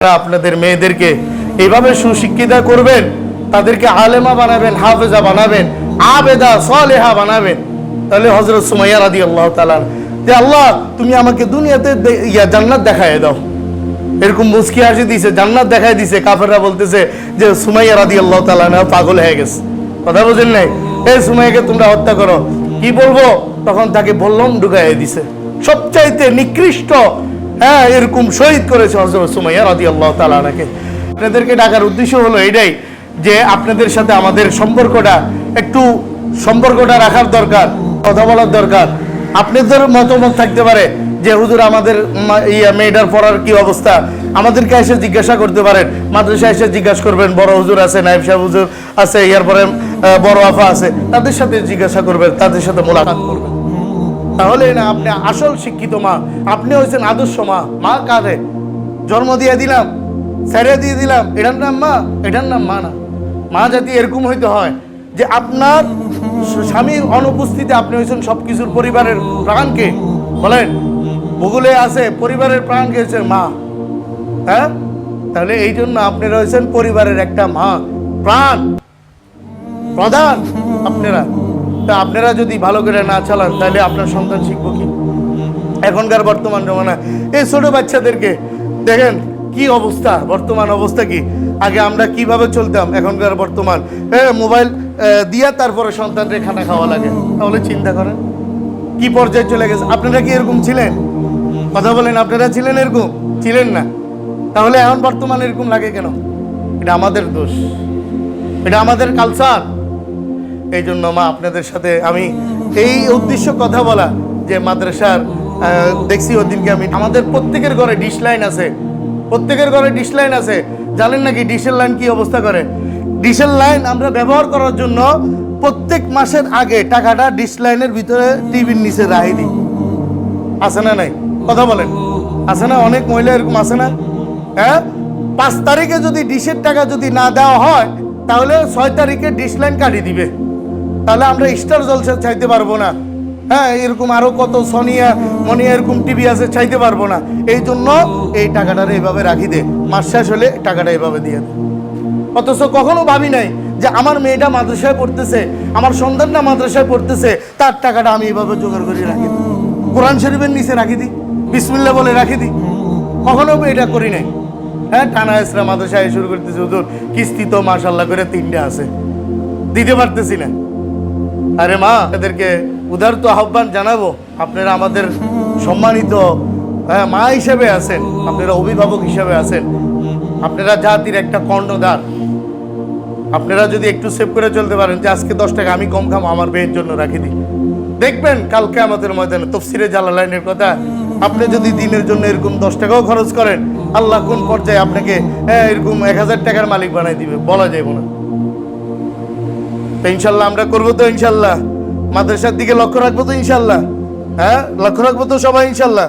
আপনাদের মেয়েদেরকে এইভাবে সুশিক্ষিতা করবেন, তাদেরকে আলেমা বানাবেন, হাফেজা বানাবেন, আবেদা, সলেহা বানাবেন। তাহলে হজরত সুমাইয়া রাদি আল্লাহ তালা যে আল্লাহ, তুমি আমাকে দুনিয়াতে ইয়া, জান্নাত দেখায় দাও। এরকম মুসকি হাসি দিছে, জান্নাত দেখায় দিছে, কাফেররা বলতেছে যে সুমাইয়া রাদি আল্লাহ তালা পাগল হয়ে গেছে। কথা বোঝেন নাই? এই সুমাইয়াকে তোমরা হত্যা করো। কি বলব? তখন তাকে বললাম ঢুকাই দিছে। সবচাইতে নিকৃষ্ট হ্যাঁ এরকম শহীদ করেছে হজরত সুমাইয়া রাদি আল্লাহ তালাকে আপনাদেরকে ডাকার উদ্দেশ্য হলো এটাই যে আপনাদের সাথে আমাদের সম্পর্কটা একটু সম্পর্কটা রাখার দরকার কথা বলার দরকার। আপনাদের মতামত থাকতে পারে যে হুজুর আমাদের ইয়া মেয়েটার পড়ার কি অবস্থা? আমাদেরকে এসে জিজ্ঞাসা করতে পারেন। মাদ্রাসা এসে জিজ্ঞাসা করবেন বড় হুজুর আছে নাইব সাহেব হুজুর আছে এরপরে আহ, বড় আফা আছে। তাদের সাথে জিজ্ঞাসা করবেন তাদের সাথে মোলাকাত করবেন। তাহলে না, আপনি আসল শিক্ষিত মা। আপনি হয়েছেন আদর্শ মা। মা কাঁধে জন্ম দিয়ে দিলাম, ছেড়ে দিয়ে দিলাম। এটার নাম মা? এটার নাম মা না। মা জাতি এরকম হইতে হয় যে আপনার স্বামীর অনুপস্থিতিতে আপনি হয়েছেন সব কিছুর পরিবারের প্রাণকে। বলেন, ভূগোলে আছে, পরিবারের প্রাণকে হয়েছেন মা। হ্যাঁ? তাহলে এই জন্য আপনি রয়েছেন পরিবারের একটা মা। প্রাণ। প্রধান আপনারা। তা আপনারা যদি ভালো করে না চালান, তাহলে আপনার সন্তান শিখব কি? এখনকার বর্তমান জমানা এই ছোট বাচ্চাদেরকে দেখেন কি অবস্থা, বর্তমান অবস্থা কি? আগে আমরা কীভাবে চলতাম, এখনকার বর্তমান? হ্যাঁ মোবাইল দিয়া তারপরে সন্তানদের খানা খাওয়া লাগে। তাহলে চিন্তা করেন, কি পর্যায়ে চলে গেছে? আপনারা কি এরকম ছিলেন? কথা বলেন, আপনারা ছিলেন এরকম? ছিলেন না। তাহলে এখন বর্তমান এরকম লাগে কেন? এটা আমাদের দোষ। এটা আমাদের কালচার এই জন্য মা, আপনাদের সাথে আমি এই উদ্দেশ্য কথা বলা যে মাদ্রাসার দেখছি ওদিনকে আমি, আমাদের প্রত্যেকের ঘরে ডিশ লাইন আছে। প্রত্যেকের ঘরে ডিশ লাইন আছে। জানেন নাকি ডিশের লাইন কি অবস্থা করে? ডিশের লাইন আমরা ব্যবহার করার জন্য প্রত্যেক মাসের আগে টাকাটা ডিশ লাইনের ভিতরে টিভির নিচে রাহি দিই। আছে না নাই? কথা বলেন। আছে না? অনেক মহিলা এরকম আছে না? হ্যাঁ? পাঁচ তারিখে যদি ডিশের টাকা যদি না দেওয়া হয়, তাহলে ছয় তারিখে ডিশ লাইন কাটিয়ে দিবে। তাহলে আমরা স্টার জলসা চাইতে পারব না। হ্যাঁ এরকম আরও কত সোনিয়া, মনিয়া এরকম টিভি আছে, চাইতে পারব না। এই জন্য এই টাকাটা এইভাবে রাখি দে। মাস শেষ হলে টাকাটা এইভাবে দিয়ে দে। অথচ কখনো ভাবি নাই যে আমার মেয়েটা মাদ্রাসায় পড়তেছে, আমার সন্তানটা মাদ্রাসায় পড়তেছে, তার টাকাটা আমি এইভাবে জোগাড় করে রাখি দিই কোরআন শরীফের নিচে রাখি দিই বিসমিল্লা বলে রাখি দিই কখনো এটা করি নাই। হ্যাঁ টানা এসরা মাদ্রাসায় শুরু করতেছে, হুজুর, কিস্তি তো মাশাল্লাহ করে তিনটে আছে। দিতে পারতেছি না। আরে মা উদার তো আহ্বান জানাব। আপনারা আমাদের সম্মানিত হ্যাঁ, মা হিসেবে আছেন আপনারা অভিভাবক হিসেবে আছেন। আপনারা জাতির একটা কর্ণধার। আপনারা যদি একটু সেভ করে চলতে পারেন যে আজকে দশ টাকা আমি কম খাম আমার মেয়ের জন্য রাখি দিই দেখবেন কালকে আমাদের ময়দানে তফসিরে জালালাইনের কথা আপনি যদি দিনের জন্য এরকম দশ টাকাও খরচ করেন আল্লাহ কোন পর্যায়ে আপনাকে হ্যাঁ, এরকম এক হাজার টাকার মালিক বানাই দিবে বলা যাইব না। তো ইনশাল্লাহ আমরা করব তো ইনশাল্লাহ। মাদ্রাসার দিকে লক্ষ্য রাখব তো ইনশাল্লাহ। হ্যাঁ? লক্ষ্য রাখব তো সবাই ইনশাল্লাহ।